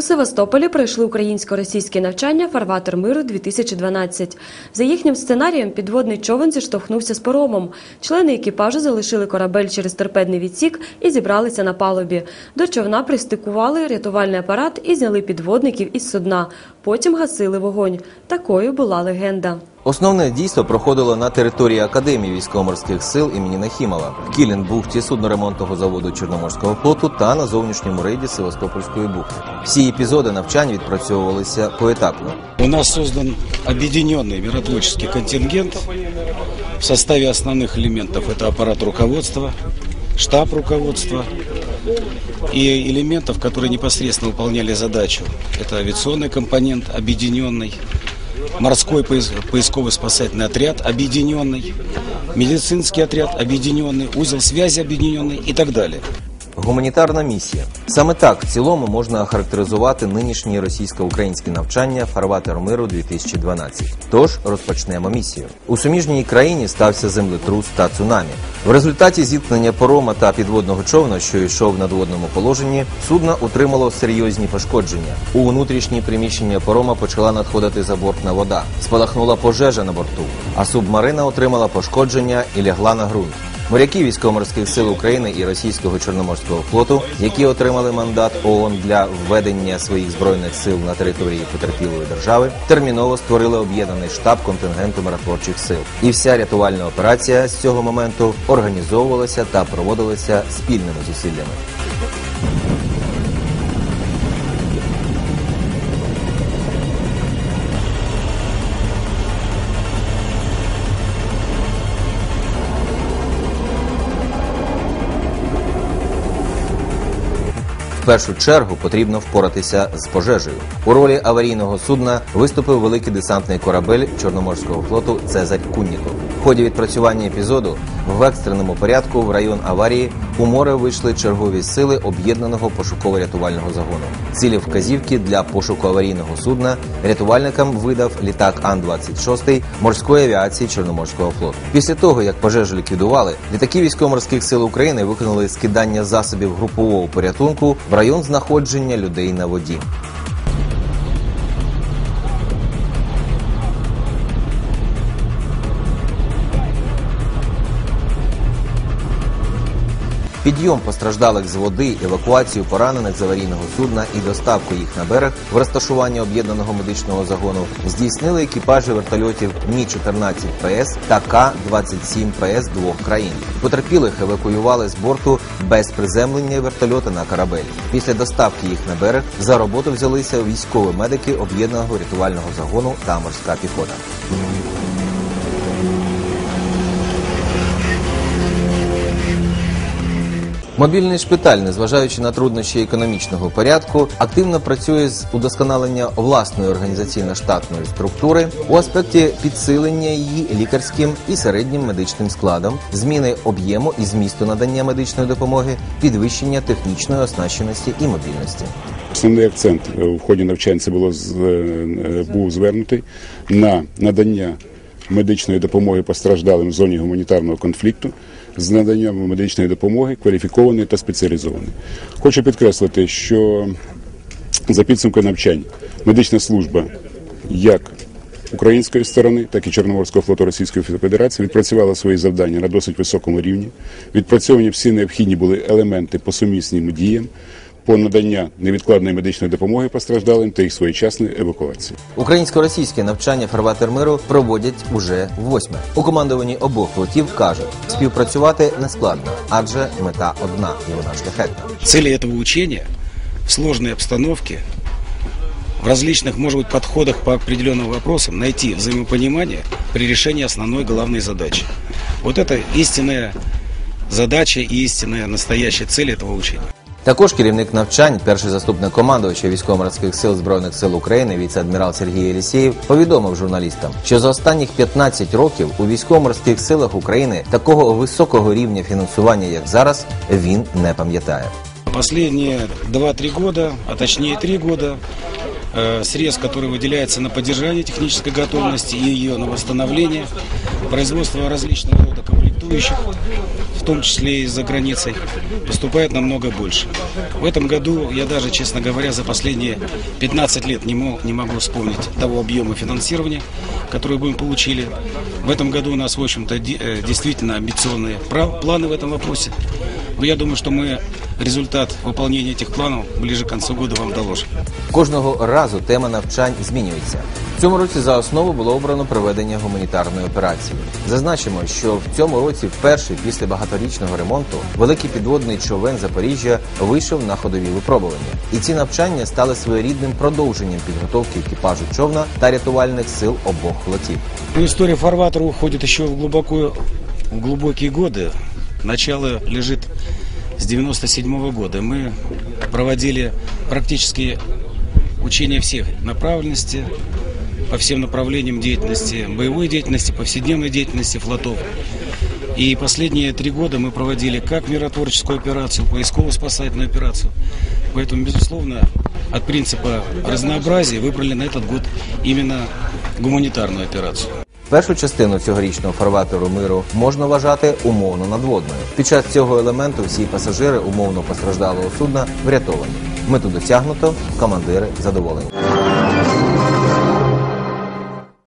У Севастополі пройшли українсько-російські навчання Фарватер миру 2012 За їхнім сценарієм, підводний човен зіштовхнувся з поромом. Члени екіпажу залишили корабель через торпедний відсік і зібралися на палубі. До човна пристикували рятувальний апарат і зняли підводників із судна. Потім гасили вогонь. Такою була легенда. Основне дійство проходило на території Академії військово-морських сил імені Нахімова, в Кілінбухті судноремонтного заводу Чорноморського флоту та на зовнішньому рейді Севастопольської бухти. Всі епізоди навчань відпрацьовувалися поетапно. У нас создан объединенный миротворческий контингент в составе основных элементов. Это аппарат руководства, штаб руководства и элементов, которые непосредственно выполняли задачу. Это авиационный компонент объединенный, морской поис- поисковый спасательный отряд объединенный, медицинский отряд объединенный, узел связи объединенный и так далее. Гуманітарна місія саме так в цілому можна охарактеризувати нинішні російсько-українські навчання Фарватер миру 2012 Тож розпочнемо місію. У суміжній країні стався землетрус та цунамі. В результаті зіткнення порома та підводного човна, що йшов в надводному положенні, судно отримало серйозні пошкодження. У внутрішні приміщення порома почала надходити забортна вода. Спалахнула пожежа на борту, а субмарина отримала пошкодження і лягла на ґрунт. Моряки військово-морських сил України і російського чорноморського флоту, які отримали мандат ООН для введення своїх збройних сил на території потерпілої держави, терміново створили об'єднаний штаб контингенту миротворчих сил. І вся рятувальна операція з цього моменту організовувалася та проводилася спільними зусиллями. В першу чергу потрібно впоратися з пожежею. У ролі аварійного судна виступив великий десантний корабель Чорноморського флоту Цезарь Кунніков. В ході відпрацювання епізоду в екстреному порядку в район аварії у море вийшли чергові сили об'єднаного пошуково-рятувального загону. Цілі вказівки для пошуку аварійного судна рятувальникам видав літак Ан-26 морської авіації Чорноморського флоту. Після того, як пожежу ліквідували, літаки військово-морських сил України виконали скидання засобів групового порятунку в район знаходження людей на воді. Підйом постраждалих з води, евакуацію поранених з аварійного судна і доставку їх на берег в розташування об'єднаного медичного загону здійснили екіпажі вертольотів Мі-14 ПС та К-27 ПС двох країн. Потерпілих евакуювали з борту без приземлення вертольота на корабель. Після доставки їх на берег за роботу взялися військові медики об'єднаного рятувального загону та морська піхота. Мобільний шпиталь, незважаючи на труднощі економічного порядку, активно працює з удосконалення власної організаційно-штатної структури у аспекті підсилення її лікарським і середнім медичним складом, зміни об'єму і змісту надання медичної допомоги, підвищення технічної оснащеності і мобільності. Основний акцент е, в ході навчань це було е, був звернутий на надання медичної допомоги постраждалим в зоні гуманітарного конфлікту з наданням медичної допомоги кваліфікованої та спеціалізованої. Хочу підкреслити, що за підсумками навчань медична служба як української сторони, так і Чорноморського флоту Російської Федерації відпрацювала свої завдання на досить високому рівні. Відпрацьовані всі необхідні були елементи по сумісним діям по надання невідкладної медичної допомоги постраждалим та їх своєчасної евакуації. Українсько-російське навчання фарватер миру проводять уже восьме. У командуванні обох флотів кажуть, співпрацювати не складно, адже мета одна і вона шляхетна. Цели этого учения в сложной обстановке, в различных, может быть, подходах по определенным вопросам найти взаимопонимание при решении основной главной задачи. Вот это истинная задача и истинная настоящая цель этого учения. Також керівник навчань, перший заступник командувача військово-морських сил збройних сил України, віце-адмірал Сергій Єлісєєв, повідомив журналістам, що за останніх 15 років у військово-морських силах України такого високого рівня фінансування, як зараз, він не пам'ятає. Последние 2-3 года, а точнее 3 года, э, срез, который выделяется на поддержание технической готовности и ее на восстановление, производство различных рода комплектующих, в том числе и за границей, поступает намного больше. В этом году я даже, честно говоря, за последние 15 лет не, мог, не могу вспомнить того объема финансирования, который мы получили. В этом году у нас, в общем-то, де- э, действительно амбициозные прав- планы в этом вопросе. Но я думаю, что мы результат выполнения этих планов ближе к концу года вам доложим. Кожного разу тема навчань змінюється. Цьому році за основу було обрано проведення гуманітарної операції. Зазначимо, що в цьому році вперше після багаторічного ремонту великий підводний човен Запоріжжя вийшов на ходові випробування. І ці навчання стали своєрідним продовженням підготовки екіпажу човна та рятувальних сил обох флотів. История фарватера уходит еще в, глубоко, в глубокие годы. Начало лежит с 97 года. Мы проводили практически учения всех направленностей, по всем направлениям деятельности, боевой деятельности, повседневной деятельности флотов. И последние три года мы проводили как миротворческую операцию, поисково-спасательную операцию. Поэтому, безусловно, от принципа разнообразия выбрали на этот год именно гуманитарную операцию. Першу частину цьогорічного фарватеру миру можна вважати умовно надводною. Під час цього елементу всі пасажири умовно постраждалого судна врятовані. Мету досягнуто, командири задоволені.